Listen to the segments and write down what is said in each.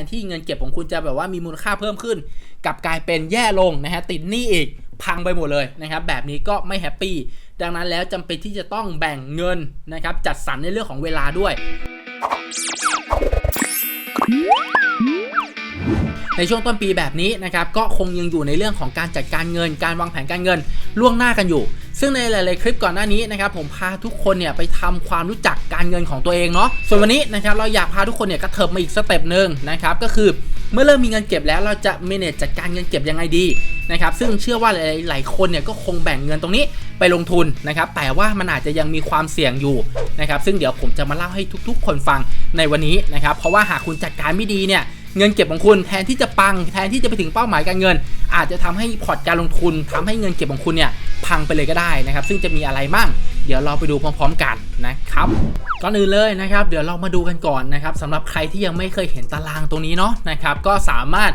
นที่เงินเก็บของคุณจะแบบว่ามีมูลค่าเพิ่มขึ้นกลับกลายเป็นแย่ลงนะฮะติดหนี้อีกพังไปหมดเลยนะครับแบบนี้ก็ไม่แฮปปี้ดังนั้นแล้วจำเป็นที่จะต้องแบ่งเงินนะครับจัดสรรในเรื่องของเวลาด้วย ในช่วงต้นปีแบบนี้นะครับก็คงยังอยู่ในเรื่องของการจัดการเงิน การวางแผนการเงินล่วงหน้ากันอยู่ ซึ่งในหลาย ๆ คลิปก่อนหน้านี้นะครับผมพาทุกคนเนี่ยไปทำความรู้จักการเงินของตัวเองเนาะส่วนวันนี้นะครับเราอยากพาทุกคนเนี่ยกระเถิบมาอีกสเต็ปหนึ่งนะครับก็คือเมื่อเริ่มมีเงินเก็บแล้วเราจะ manage จัดการเงินเก็บยังไงดีนะครับซึ่งเชื่อว่าหลาย ๆ คนเนี่ยก็คงแบ่งเงินตรงนี้ไปลงทุนนะครับแต่ว่ามันอาจจะยังมีความเสี่ยงอยู่นะครับซึ่งเดี๋ยวผมจะมาเล่าให้ทุก ๆ คนฟังในวันนี้นะครับเพราะว่าหากคุณจัดการไม่ดีเนี่ย เงินเก็บของคุณแทนที่จะปังแทนที่จะไปถึงเป้าหมายการเงิน อาจจะทำให้พอร์ตการลงทุนทำให้เงินเก็บของคุณเนี่ยพังไปเลยก็ได้นะครับ ซึ่งจะมีอะไรบ้างเดี๋ยวเราไปดูพร้อม ๆ กันนะครับ ก่อนอื่นเลยนะครับ เดี๋ยวเรามาดูกันก่อนนะครับสำหรับใครที่ยังไม่เคยเห็นตารางตรงนี้เนาะนะครับ ก็สามารถ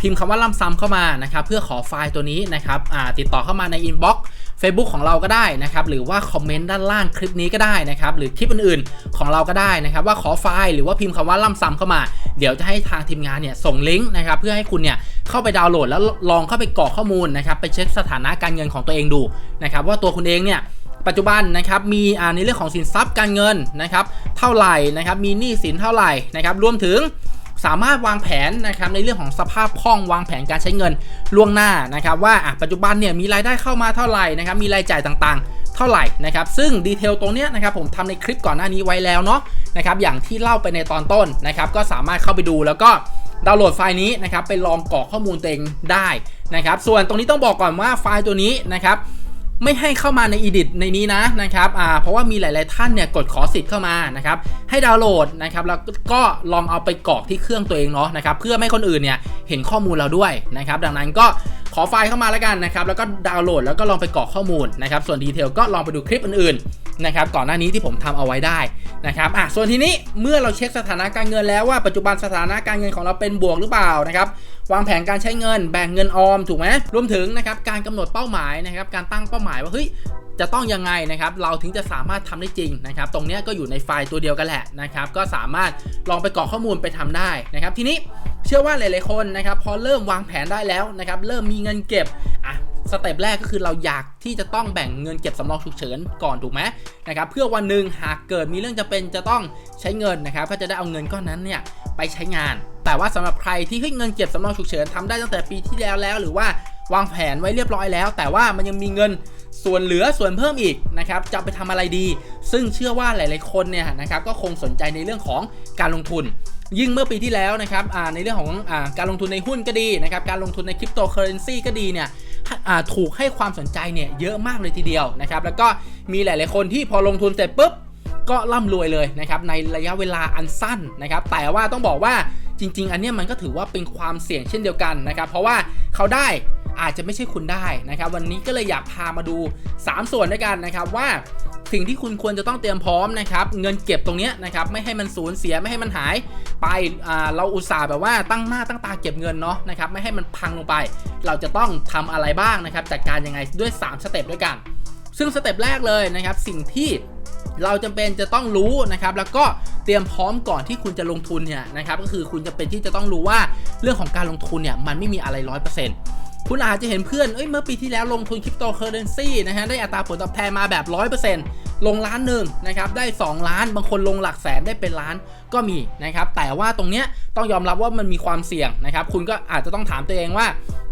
พิมพ์คำว่าล่ำซ้ำเข้ามานะครับ เพื่อขอไฟล์ตัวนี้นะครับติดต่อเข้ามาในอินบ็อกซ์ Facebook ของเราก็ได้นะครับ หรือว่าคอมเมนต์ด้านล่างคลิปนี้ก็ได้นะครับ หรือคลิปอื่นๆของเราก็ได้นะครับ ว่าขอไฟล์หรือว่าพิมพ์คำว่าล่ำซ้ำเข้ามา เดี๋ยวจะให้ทางทีมงานเนี่ยส่งลิงก์นะครับ เพื่อให้คุณเนี่ยเข้าไปดาวน์โหลดแล้วลองเข้าไปกรอกข้อมูลนะครับ ไปเช็คสถานะการเงินของตัวเองดูนะครับ ว่าตัวคุณเองเนี่ย ปัจจุบันนะครับมีในเรื่องของสินทรัพย์การเงินนะครับเท่าไหร่นะครับมีหนี้สินเท่าไหร่นะครับรวมถึงสามารถวางแผนนะครับในเรื่องของสภาพคล่องวางแผนการใช้เงินล่วงหน้านะครับว่าปัจจุบันเนี่ยมีรายได้เข้ามาเท่าไหร่นะครับมีรายจ่ายต่างๆ เท่าไหร่นะครับซึ่งดีเทลตรงนี้นะครับผมทำในคลิปก่อนหน้านี้ไว้แล้วเนาะนะครับอย่างที่เล่าไปในตอนต้นนะครับก็สามารถเข้าไปดูแล้วก็ดาวน์โหลดไฟล์นี้นะครับไปลองกรอกข้อมูลตัวเองได้นะครับส่วนตรงนี้ต้องบอกก่อนว่าไฟล์ตัวนี้นะครับ ไม่ให้เข้ามาใน edit ในนี้นะนะครับอ่าเพราะว่ามีหลาย ๆ ท่านเนี่ยกดขอสิทธิ์เข้ามานะครับให้ดาวน์โหลดนะครับแล้วก็ลองเอาไปกรอกที่เครื่องตัวเองเนาะนะครับเพื่อไม่คนอื่นเนี่ยเห็นข้อมูลเราด้วยนะครับดังนั้นก็ขอไฟล์เข้ามาแล้วกันนะครับแล้วก็ดาวน์โหลดแล้วก็ลองไปกรอกข้อมูลนะครับส่วนดีเทลก็ลองไปดูคลิปอื่น ๆ นะครับก่อนหน้านี้ที่ผมทำเอาไว้ได้นะครับอะส่วนทีนี้เมื่อเราเช็คสถานะการเงินแล้วว่าปัจจุบันสถานะการเงินของเราเป็นบวกหรือเปล่านะครับ วางแผนการใช้เงิน แบ่งเงินออมถูกไหมรวมถึงนะครับการกำหนดเป้าหมายนะครับการตั้งเป้าหมายว่าเฮ้ยจะต้องยังไงนะครับเราถึงจะสามารถทำได้จริงนะครับ ตรงนี้ก็อยู่ในไฟล์ตัวเดียวกันแหละนะครับ ก็สามารถลองไปกรอกข้อมูลไปทำได้นะครับ ทีนี้เชื่อว่าหลายๆคนนะครับ พอเริ่มวางแผนได้แล้วนะครับ เริ่มมีเงินเก็บอะสเต็ปแรกก็คือเราอยากที่จะต้องแบ่งเงินเก็บสำรองฉุกเฉินก่อนถูกไหมนะครับเพื่อวันหนึ่งหากเกิดมีเรื่องจะเป็นจะต้องใช้เงินนะครับก็จะได้เอาเงินก้อนนั้นเนี่ย ไปใช้งาน แต่ว่าสำหรับใครที่เฮ้เงินเก็บสำรองฉุกเฉินทำได้ตั้งแต่ปีที่แล้วแล้ว หรือว่าวางแผนไว้เรียบร้อยแล้ว แต่ว่ามันยังมีเงินส่วนเหลือส่วนเพิ่มอีกนะครับจะไปทำอะไรดี ซึ่งเชื่อว่าหลาย ๆ คนเนี่ยนะครับก็คงสนใจในเรื่องของการลงทุน ยิ่งเมื่อปีที่แล้วนะครับในเรื่องของอการลงทุนในหุ้นก็ดีนะครับการลงทุนในคริปโตเคอเรนซีก็ดีเนี่ยถูกให้ความสนใจเนี่ยเยอะมากเลยทีเดียวนะครับแล้วก็มีหลาย ๆ คนที่พอลงทุนเสร็จปุ๊บ ก็ร่ำรวยเลยนะครับในระยะเวลาอันสั้นนะครับแต่ว่าต้องบอกว่าจริง ๆ อันนี้มันก็ถือว่าเป็นความเสี่ยงเช่นเดียวกันนะครับเพราะว่าเขาได้อาจจะไม่ใช่คุณได้นะครับวันนี้ก็เลยอยากพามาดู 3 ส่วนด้วยกันนะครับว่าสิ่งที่คุณควรจะต้องเตรียมพร้อมนะครับเงินเก็บตรงนี้นะครับไม่ให้มันสูญเสียไม่ให้มันหายไปเราอุตส่าห์แบบว่าตั้งหน้าตั้งตาเก็บเงินเนาะนะครับไม่ให้มันพังลงไป เราจะต้องทำอะไรบ้างนะครับจัดการยังไงด้วย 3 สเต็ปด้วยกัน ซึ่งสเต็ปแรกเลยนะครับสิ่งที่เราจำเป็นจะต้องรู้นะครับ แล้วก็เตรียมพร้อมก่อนที่คุณจะลงทุนเนี่ยนะครับ ก็คือคุณจะเป็นที่จะต้องรู้ว่าเรื่องของการลงทุนเนี่ยมันไม่มีอะไรร้อยเปอร์เซ็นต์คุณอาจจะเห็นเพื่อนเอ้ยเมื่อปีที่แล้วลงทุนคริปโตเคอเรนซีนะฮะได้อัตราผลตอบแทนมาแบบ 100%ลงล้านหนึ่งนะครับได้ 2 ล้านบางคนลงหลักแสนได้เป็นล้านก็มีนะครับแต่ว่าตรงเนี้ยต้องยอมรับว่ามันมีความเสี่ยงนะครับคุณก็อาจจะต้องถามตัวเองว่า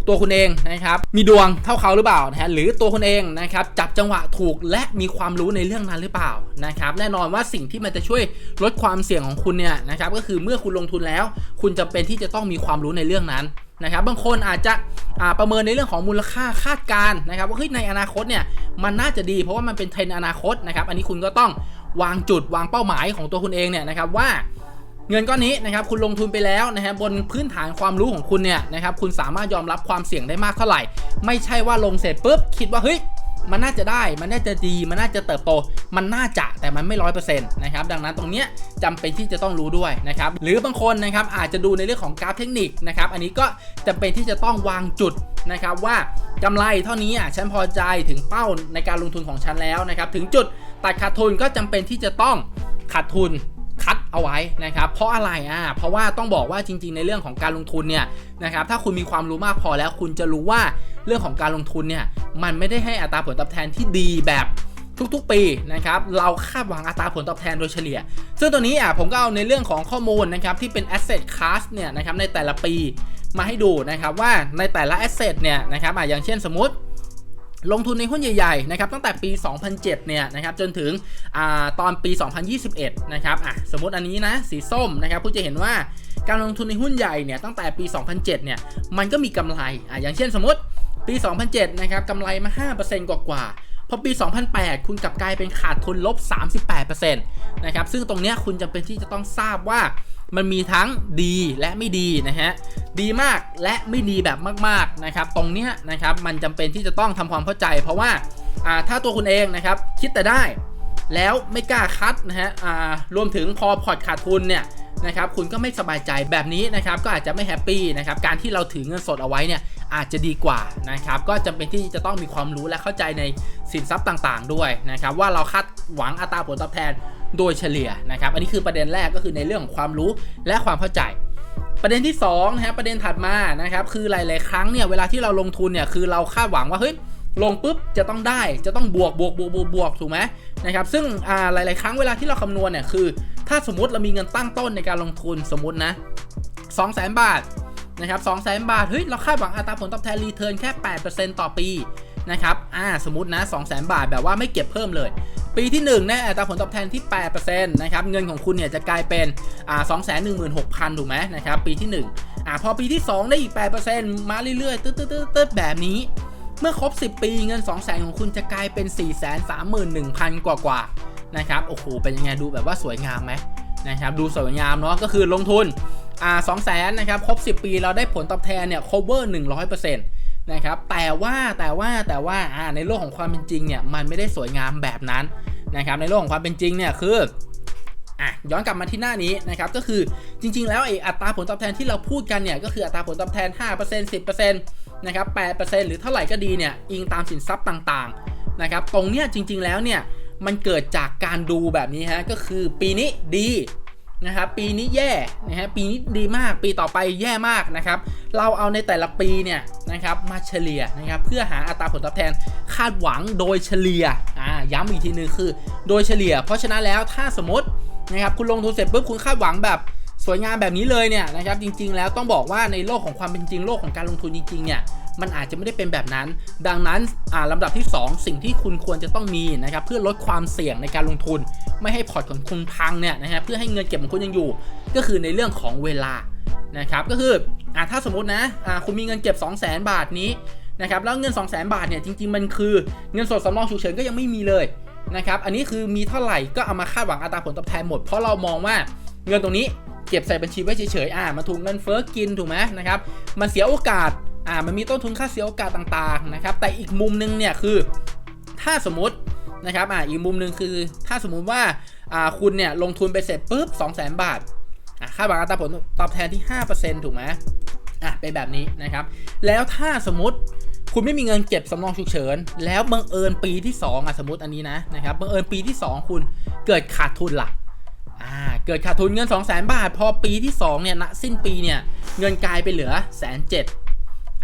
ตัวคุณเองนะครับมีดวงเท่าเขาหรือเปล่านะฮะหรือตัวคุณเองนะครับจับจังหวะถูกและมีความรู้ในเรื่องนั้นหรือเปล่านะครับแน่นอนว่าสิ่งที่มันจะช่วยลดความเสี่ยงของคุณเนี่ยนะครับก็คือเมื่อคุณลงทุนแล้ว คุณจะเป็นที่จะต้องมีความรู้ในเรื่องนั้นนะครับบางคนอาจจะประเมินในเรื่องของมูลค่าคาดการนะครับว่าเฮ้ยในอนาคตเนี่ยมันน่าจะดีเพราะว่ามันเป็นเทรนอนาคตนะครับอันนี้คุณก็ต้องวางจุดวางเป้าหมายของตัวคุณเองเนี่ยนะครับว่า เงินก้อนนี้นะครับคุณลงทุนไปแล้วนะครับบนพื้นฐานความรู้ของคุณเนี่ยนะครับคุณสามารถยอมรับความเสี่ยงได้มากเท่าไหร่ ไม่ใช่ว่าลงเสร็จปุ๊บคิดว่าเฮ้ยมันน่าจะได้ มันน่าจะดี มันน่าจะเติบโต มันน่าจะ แต่มันไม่ร้อยเปอร์เซ็นต์นะครับ ดังนั้นตรงเนี้ยจำเป็นที่จะต้องรู้ด้วยนะครับ หรือบางคนนะครับอาจจะดูในเรื่องของกราฟเทคนิคนะครับ อันนี้ก็จำเป็นที่จะต้องวางจุดนะครับว่ากำไรเท่านี้อะฉันพอใจถึงเป้าในการลงทุนของฉันแล้วนะครับ ถึงจุดตัดขาดทุนก็จำเป็นที่จะต้องขาดทุน คัดเอาไว้นะครับเพราะอะไรอะเพราะว่าต้องบอกว่าจริง ๆ ในเรื่องของการลงทุนเนี่ยนะครับถ้าคุณมีความรู้มากพอแล้วคุณจะรู้ว่าเรื่องของการลงทุนเนี่ยมันไม่ได้ให้อัตราผลตอบแทนที่ดีแบบทุกๆ ปีนะครับเราคาดหวังอัตราผลตอบแทนโดยเฉลี่ย ซึ่งตัวนี้อะผมก็เอาในเรื่องของข้อมูลนะครับที่เป็น asset class เนี่ยนะครับในแต่ละปีมาให้ดูนะครับว่าในแต่ละ asset เนี่ยนะครับอะอย่างเช่นสมมติ ลงทุนในหุ้นใหญ่ๆนะครับตั้งแต่ปี 2007 เนี่ยนะครับจนถึงอตอนปี 2021 นะครับอะสมมติอันนี้นะสีส้มนะครับคุณจะเห็นว่าการลงทุนในหุ้นใหญ่เนี่ยตั้งแต่ปี 2007 เนี่ยมันก็มีกำไรอะอย่างเช่นสมมติปี 2007 นะครับกำไรมา 5%กว่าๆพอปี 2008 คุณกลับกลายเป็นขาดทุนลบ 38%นะครับซึ่งตรงเนี้ยคุณจำเป็นที่จะต้องทราบว่า มันมีทั้งดีและไม่ดีนะฮะดีมากและไม่ดีแบบมากๆนะครับตรงเนี้ยนะครับมันจำเป็นที่จะต้องทำความเข้าใจ เพราะว่าอ่าถ้าตัวคุณเองนะครับคิดแต่ได้ แล้วไม่กล้าคัดนะฮะอ่ารวมถึงพอพอร์ตขาดทุนเนี่ยนะครับคุณก็ไม่สบายใจแบบนี้นะครับก็อาจจะไม่แฮปปี้นะครับการที่เราถือเงินสดเอาไว้เนี่ยอาจจะดีกว่านะครับก็จำเป็นที่จะต้องมีความรู้และเข้าใจในสินทรัพย์ต่างๆ ด้วยนะครับว่าเราคาดหวังอัตราผลตอบแทน โดยเฉลี่ยนะครับ อันนี้คือประเด็นแรกก็คือในเรื่องของความรู้และความเข้าใจ ประเด็นที่2นะฮะประเด็นถัดมานะครับคือหลาย ๆ ครั้งเนี่ยเวลาที่เราลงทุนเนี่ยคือเราคาดหวังว่าเฮ้ยลงปุ๊บจะต้องได้จะต้องบวกบวกบวกบวกบวกถูกไหมนะครับซึ่งอ่าหลาย ๆ ครั้งเวลาที่เราคำนวณเนี่ยคือ ถ้าสมมติเรามีเงินตั้งต้นในการลงทุนสมมตินะ2 0 0 0 0 0 บาทนะครับ2 0 0 0 0 0 บาทเฮ้ยเราคาดหวังอัตราผลตอบแทนรีเทิร์นแค่ 8%ต่อปี นะครับอ่าสมมตินะ2 0 0 0 0 0 บาทแบบว่าไม่เก็บเพิ่มเลย ปีที่1นะอัตราผลตอบแทนที่8%นะครับเงินของคุณเนี่ยจะกลายเป็นอ่า216,000 ถูกไหมนะครับปีที่ 1อ่าพอปีที่ 2 ได้อีก 8%มาเรื่อยๆตึ๊ดตึ๊ดตึ๊ดแบบนี้ เมื่อครบ 10 ปีเงิน 2 0 0 0 0 0 ของคุณจะกลายเป็น 4 3 1 0 0 0 กว่ากว่านะครับโอ้โหเป็นยังไงดูแบบว่าสวยงามไหมนะครับดูสวยงามเนาะก็คือลงทุนอ่า2 0 0 0 0 0นะครับครบ 10 ปีเราได้ผลตอบแทนเนี่ย cover 100% นะครับแต่ว่าแต่ว่าแต่ว่าในโลกของความเป็นจริงเนี่ยมันไม่ได้สวยงามแบบนั้นนะครับในโลกของความเป็นจริงเนี่ยคืออะย้อนกลับมาที่หน้านี้นะครับก็คือจริง ๆ แล้วไอ้อัตราผลตอบแทนที่เราพูดกันเนี่ยก็คืออัตราผลตอบแทน 5% 10%นะครับ8%หรือเท่าไหร่ก็ดีเนี่ยอิงตามสินทรัพย์ต่างๆนะครับตรงเนี้ยจริง ๆแล้วเนี่ยมันเกิดจากการดูแบบนี้ฮะก็คือปีนี้ดี นะครับปีนี้แย่นะฮะปีนี้ดีมากปีต่อไปแย่มากนะครับเราเอาในแต่ละปีเนี่ยนะครับมาเฉลี่ยนะครับเพื่อหาอัตราผลตอบแทนคาดหวังโดยเฉลี่ยอ่าย้ำอีกทีนึงคือ โดยเฉลี่ย เพราะฉะนั้นแล้วถ้าสมมตินะครับคุณลงทุนเสร็จปุ๊บคุณคาดหวังแบบสวยงามแบบนี้เลยเนี่ยนะครับจริงๆแล้วต้องบอกว่าในโลกของความเป็นจริงโลกของการลงทุนจริงๆเนี่ย มันอาจจะไม่ได้เป็นแบบนั้น ดังนั้นอ่าลำดับที่ 2 สิ่งที่คุณควรจะต้องมีนะครับเพื่อลดความเสี่ยงในการลงทุน ไม่ให้พอร์ตของคุณพังเนี่ยนะฮะเพื่อให้เงินเก็บของคุณยังอยู่ ก็คือในเรื่องของเวลานะครับก็คืออถ้าสมมตินะอ่าคุณมีเงินเก็บ 2 0 0 0 0 0 บาทนี้นะครับแล้วเงิน 2 0 0 0 0 0 บาทเนี่ยจริงๆมันคือเงินสดสำรองฉุกเฉินก็ยังไม่มีเลยนะครับอันนี้คือมีเท่าไหร่ก็เอามาคาดหวังอัตราผลตอบแทนหมด เพราะเรามองว่าเงินตรงนี้เก็บใส่บัญชีไว้เฉยๆอ่ามันถูกเงินเฟ้อกินถูกไหมนะครับ มันเสียโอกาส อ่ามันมีต้นทุนค่าเสียโอกาสต่างๆนะครับ แต่อีกมุมนึงเนี่ยคือถ้าสมมตินะครับอ่าอีกมุมหนึงคือถ้าสมมุติว่าอ่าคุณเนี่ยลงทุนไปเสร็จปุ๊บ 2 0 0 0 0 0 บาทอ่าคาดหวังอัตราผลตอบแทนที่ 5%ถูกไหมอะเป็นแบบนี้นะครับ แล้วถ้าสมมติคุณไม่มีเงินเก็บสำรองฉุกเฉิน แล้วบังเอิญปีที่ 2อะสมมติอันนี้นะนะครับบังเอิญปีที่ 2 คุณเกิดขาดทุนล่ะอ่าเกิดขาดทุนเงิน 2 0 0 0 0 0 บาท พอปีที่ 2 เนี่ยณสิ้นปีเนี่ยเงินกลายไปเหลือแสนเจ็ด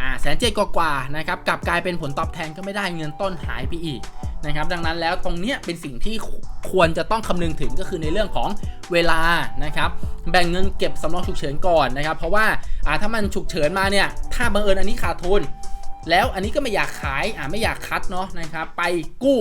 อ่าแสนเจ็ดกว่าๆนะครับกลับกลายเป็นผลตอบแทนก็ไม่ได้เงินต้นหายไปอีกนะครับดังนั้นแล้วตรงเนี้ยเป็นสิ่งที่ควรจะต้องคำนึงถึงก็คือในเรื่องของเวลานะครับแบ่งเงินเก็บสำรองฉุกเฉินก่อนนะครับ เพราะว่าอ่าถ้ามันฉุกเฉินมาเนี่ยถ้าบังเอิญอันนี้ขาดทุน แล้วอันนี้ก็ไม่อยากขายอ่าไม่อยากคัดเนาะนะครับไปกู้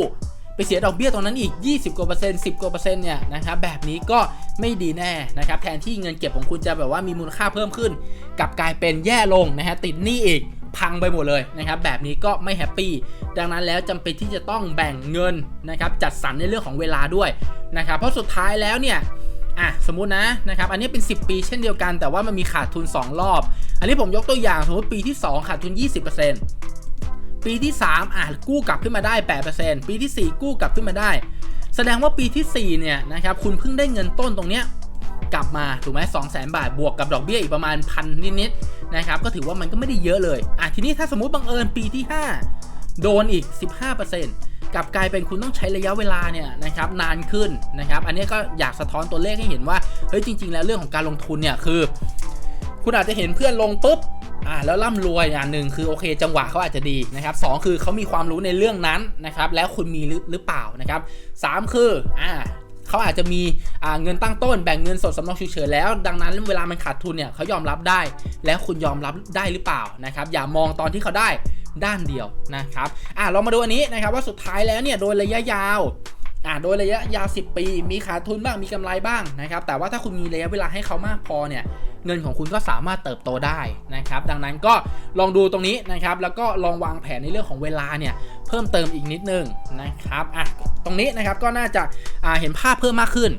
ไปเสียดอกเบี้ยตรงนั้นอีก 20กว่าเปอร์เซ็นต์10กว่าเปอร์เซ็นต์เนี่ยนะครับแบบนี้ก็ไม่ดีแน่นะครับแทนที่เงินเก็บของคุณจะแบบว่ามีมูลค่าเพิ่มขึ้นกลับกลายเป็นแย่ลงนะฮะติดหนี้อีกพังไปหมดเลยนะครับแบบนี้ก็ไม่แฮปปี้ดังนั้นแล้วจำเป็นที่จะต้องแบ่งเงินนะครับจัดสรรในเรื่องของเวลาด้วยนะครับเพราะสุดท้ายแล้วเนี่ยอะสมมุตินะนะครับอันนี้เป็น 10 ปีเช่นเดียวกันแต่ว่ามันมีขาดทุน 2 รอบ อันนี้ผมยกตัวอย่างสมมติปีที่ 2 ขาดทุน 20% ปีที่ 3 อะกู้กลับขึ้นมาได้ 8%ปีที่ 4 กู้กลับขึ้นมาได้ แสดงว่าปีที่ 4 เนี่ยนะครับคุณเพิ่งได้เงินต้นตรงเนี้ยกลับมาถูกไหมสองแสนบาทบวกกับดอกเบี้ยอีกประมาณพันนิดๆนะครับก็ถือว่ามันก็ไม่ได้เยอะเลยอะทีนี้ถ้าสมมุติบังเอิญปีที่ 5 โดนอีก 15%กลับกลายเป็นคุณต้องใช้ระยะเวลาเนี่ยนะครับนานขึ้นนะครับอันนี้ก็อยากสะท้อนตัวเลขให้เห็นว่าเฮ้ยจริง ๆ แล้วเรื่องของการลงทุนเนี่ยคือ คุณอาจจะเห็นเพื่อนลงปุ๊บ อ่าแล้วร่ำรวยอย่างหนึ่งคือโอเค จังหวะเขาอาจจะดีนะครับสองคือเขามีความรู้ในเรื่องนั้นนะครับแล้วคุณมีหรือหรือเปล่านะครับสามคืออ่าเขาอาจจะมีอ่าเงินตั้งต้นแบ่งเงินสดสำรองฉุกเฉินแล้ว ดังนั้นเวลามันขาดทุนเนี่ยเขายอมรับได้ แล้วคุณยอมรับได้หรือเปล่านะครับอย่ามองตอนที่เขาได้ด้านเดียวนะครับอ่าเรามาดูอันนี้นะครับว่าสุดท้ายแล้วเนี่ยโดยระยะยาว อ่าโดยระยะยาว 10 ปี มีขาดทุนบ้างมีกำไรบ้างนะครับ แต่ว่าถ้าคุณมีระยะเวลาให้เขามากพอเนี่ยเงินของคุณก็สามารถเติบโตได้นะครับ ดังนั้นก็ลองดูตรงนี้นะครับ แล้วก็ลองวางแผนในเรื่องของเวลาเนี่ยเพิ่มเติมอีกนิดนึงนะครับอะตรงนี้นะครับก็น่าจะอ่าเห็นภาพเพิ่มมากขึ้น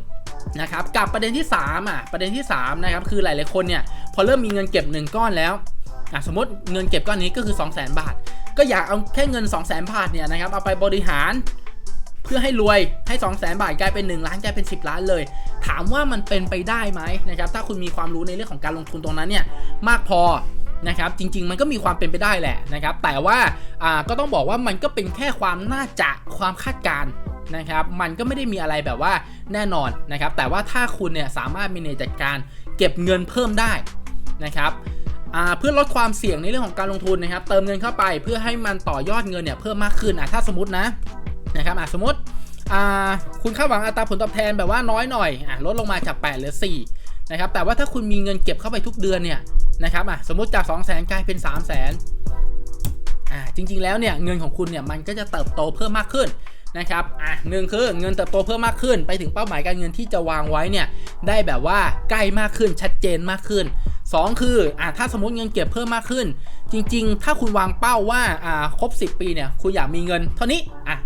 นะครับกับประเด็นที่3อะประเด็นที่3นะครับคือหลาย ๆ คนเนี่ยพอเริ่มมีเงินเก็บ 1 ก้อนแล้วอะสมมติเงินเก็บก้อนนี้ก็คือ 2 0 0 0 0 0 บาท ก็อยากเอาแค่เงิน 2 0 0 0 0 0 บาทเนี่ยนะครับเอาไปบริหาร เพื่อให้รวยให้2 0 0 0 0 0บาทกลายเป็น 1 ล้านกลายเป็น 10 ล้านเลย ถามว่ามันเป็นไปได้ไหมนะครับถ้าคุณมีความรู้ในเรื่องของการลงทุนตรงนั้นเนี่ยมากพอนะครับจริงๆ มันก็มีความเป็นไปได้แหละนะครับแต่ว่าก็ต้องบอกว่ามันก็เป็นแค่ความน่าจะความคาดการณ์นะครับมันก็ไม่ได้มีอะไรแบบว่าแน่นอนนะครับแต่ว่าถ้าคุณเนี่ยสามารถมีในจัดการเก็บเงินเพิ่มได้นะครับเพื่อลดความเสี่ยงในเรื่องของการลงทุนนะครับ เติมเงินเข้าไปเพื่อให้มันต่อยอดเงินเนี่ยเพิ่มมากขึ้นอะถ้าสมมตินะ นะครับอะสมมติคุณคาดหวังอัตราผลตอบแทนแบบว่าน้อยหน่อยอะลดลงมาจาก 8 เหลือ 4 นะครับ แต่ว่าถ้าคุณมีเงินเก็บเข้าไปทุกเดือนเนี่ยนะครับอะสมมติจาก 2 0 0 0 0 0กลายเป็น 3 0 0 0 0 0อ่าจริง ๆ แล้วเนี่ยเงินของคุณเนี่ยมันก็จะเติบโตเพิ่มมากขึ้นนะครับอะหนึ่งคือเงินเติบโตเพิ่มมากขึ้น ไปถึงเป้าหมายการเงินที่จะวางไว้เนี่ยได้แบบว่าใกล้มากขึ้นชัดเจนมากขึ้น 2 คืออะถ้าสมมติเงินเก็บเพิ่มมากขึ้น จริง ๆ ถ้าคุณวางเป้าว่าอ่าครบ 10 ปีเนี่ยคุณอยากมีเงินเท่านี้อะ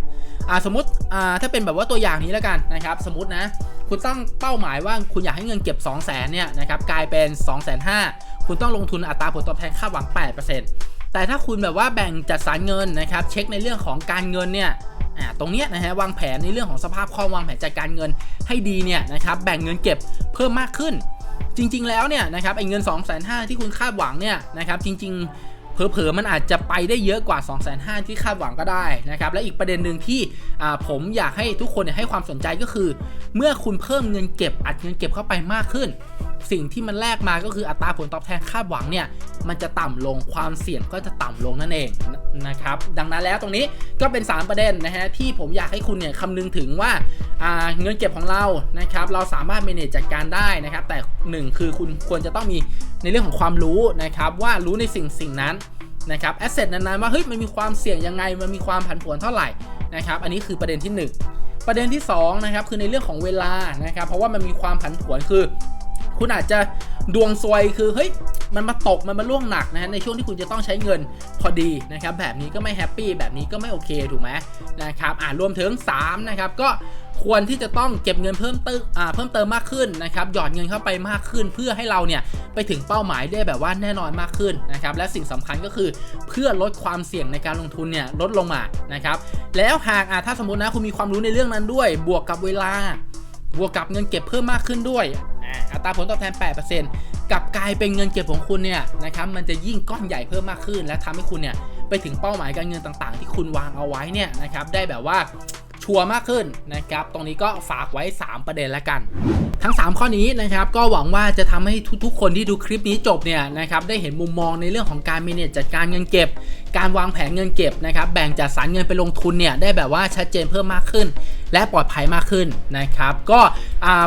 อ่าสมมติอ่าถ้าเป็นแบบว่าตัวอย่างนี้แล้วกันนะครับ สมมตินะ คุณตั้งเป้าหมายว่าคุณอยากให้เงินเก็บ 2 0 0แสนเนี่ยนะครับกลายเป็น2 5 0 0 0คุณต้องลงทุนอัตราผลตอบแทนคาดหวัง 8%แต่ถ้าคุณแบบว่าแบ่งจัดสรรเงินนะครับ เช็คในเรื่องของการเงินเนี่ยอ่าตรงเนี้ยนะฮะวางแผนในเรื่องของสภาพคล่องวางแผนจัดการเงินให้ดีเนี่ยนะครับแบ่งเงินเก็บเพิ่มมากขึ้น จริง ๆ แล้วเนี่ยนะครับไอ้เงิน 2 5 0 0 0ที่คุณคาดหวังเนี่ยนะครับจริง ๆ เผลอๆมันอาจจะไปได้เยอะกว่า 2 5 0 0 0ที่คาดหวังก็ได้นะครับ และอีกประเด็นหนึ่งที่ผมอยากให้ทุกคนให้ความสนใจก็คือ เมื่อคุณเพิ่มเงินเก็บอัดเงินเก็บเข้าไปมากขึ้น สิ่งที่มันแลกมาก็คืออัตราผลตอบแทนคาดหวังเนี่ยมันจะต่ำลงความเสี่ยงก็จะต่ำลงนั่นเองนะครับดังนั้นแล้วตรงนี้ก็เป็น 3 ประเด็นนะฮะที่ผมอยากให้คุณเนี่ยคำนึงถึงว่าเงินเก็บของเรานะครับเราสามารถ manage จัดการได้นะครับแต่หนึ่งคือคุณควรจะต้องมีในเรื่องของความรู้นะครับว่ารู้ในสิ่งสิ่งนั้นนะครับแอสเซทนั้นๆว่าเฮ้ยมันมีความเสี่ยงยังไงมันมีความผันผวนเท่าไหร่นะครับอันนี้คือประเด็นที่ 1 ประเด็นที่2นะครับคือในเรื่องของเวลานะครับเพราะว่ามันมีความผันผวนคือ คุณอาจจะดวงซวยคือเฮ้ยมันมาตกมันมาล่วงหนักนะฮะในช่วงที่คุณจะต้องใช้เงินพอดีนะครับแบบนี้ก็ไม่แฮปปี้แบบนี้ก็ไม่โอเคถูกไหมนะครับอ่ารวมถึง3นะครับก็ควรที่จะต้องเก็บเงินเพิ่มเติมอ่าเพิ่มเติมมากขึ้นนะครับหยอดเงินเข้าไปมากขึ้น เพื่อให้เราเนี่ยไปถึงเป้าหมายได้แบบว่าแน่นอนมากขึ้นนะครับและสิ่งสำคัญก็คือเพื่อลดความเสี่ยงในการลงทุนเนี่ยลดลงมานะครับแล้วหากอ่าถ้าสมมตินะคุณมีความรู้ในเรื่องนั้นด้วย บวกกับเวลาบวกกับเงินเก็บเพิ่มมากขึ้นด้วย อัตราผลตอบแทน 8%กับกลายเป็นเงินเก็บของคุณเนี่ยนะครับมันจะยิ่งก้อนใหญ่เพิ่มมากขึ้น และทำให้คุณเนี่ยไปถึงเป้าหมายการเงินต่างๆ ที่คุณวางเอาไว้เนี่ยนะครับได้แบบว่าชัวร์มากขึ้นนะครับตรงนี้ก็ฝากไว้ 3 ประเด็นแล้วกัน ทั้ง 3 ข้อนี้นะครับก็หวังว่าจะทำให้ทุกๆ คนที่ดูคลิปนี้จบเนี่ยนะครับได้เห็นมุมมองในเรื่องของการมีเนี่ยจัดการเงินเก็บ การวางแผนเงินเก็บนะครับแบ่งจัดสรรเงินไปลงทุนเนี่ยได้แบบว่าชัดเจนเพิ่มมากขึ้น และปลอดภัยมากขึ้นนะครับก็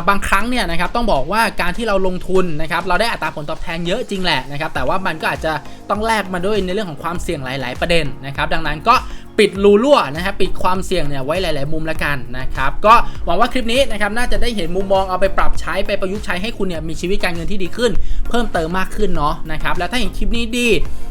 บางครั้งเนี่ยนะครับต้องบอกว่าการที่เราลงทุนนะครับเราได้อัตราผลตอบแทนเยอะจริงแหละนะครับแต่ว่ามันก็อาจจะต้องแลกมาด้วยในเรื่องของความเสี่ยงหลาย ๆ ประเด็นนะครับดังนั้นก็ ปิดรูรั่วนะครับปิดความเสี่ยงเนี่ยไว้หลาย ๆ มุมละกันนะครับก็หวังว่าคลิปนี้นะครับน่าจะได้เห็นมุมมองเอาไปปรับใช้ไปประยุกต์ใช้ให้คุณเนี่ยมีชีวิตการเงินที่ดีขึ้น เพิ่มเติมมากขึ้นเนาะนะครับแล้วถ้าเห็นคลิปนี้ดี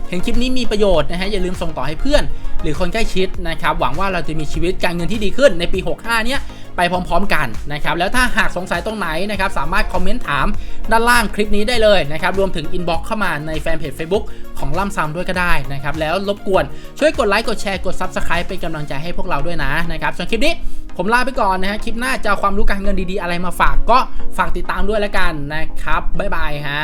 เห็นคลิปนี้มีประโยชน์นะฮะอย่าลืมส่งต่อให้เพื่อน หรือคนใกล้ชิดนะครับหวังว่าเราจะมีชีวิตการเงินที่ดีขึ้นในปี 65 เนี้ย ไปพร้อมๆกันนะครับแล้วถ้าหากสงสัยตรงไหนนะครับสามารถคอมเมนต์ถามด้านล่างคลิปนี้ได้เลยนะครับรวมถึงอินบ็อกซ์เข้ามาในแฟนเพจ Facebook ของล่ำซำด้วยก็ได้นะครับแล้วรบกวนช่วยกดไลค์กดแชร์กด Subscribe เป็นกำลังใจให้พวกเราด้วยนะนะครับส่วนคลิปนี้ผมลาไปก่อนนะฮะคลิปหน้าจะความรู้การเงินดีๆ อะไรมาฝากก็ฝากติดตามด้วยแล้วกันนะครับบ๊ายบายฮะ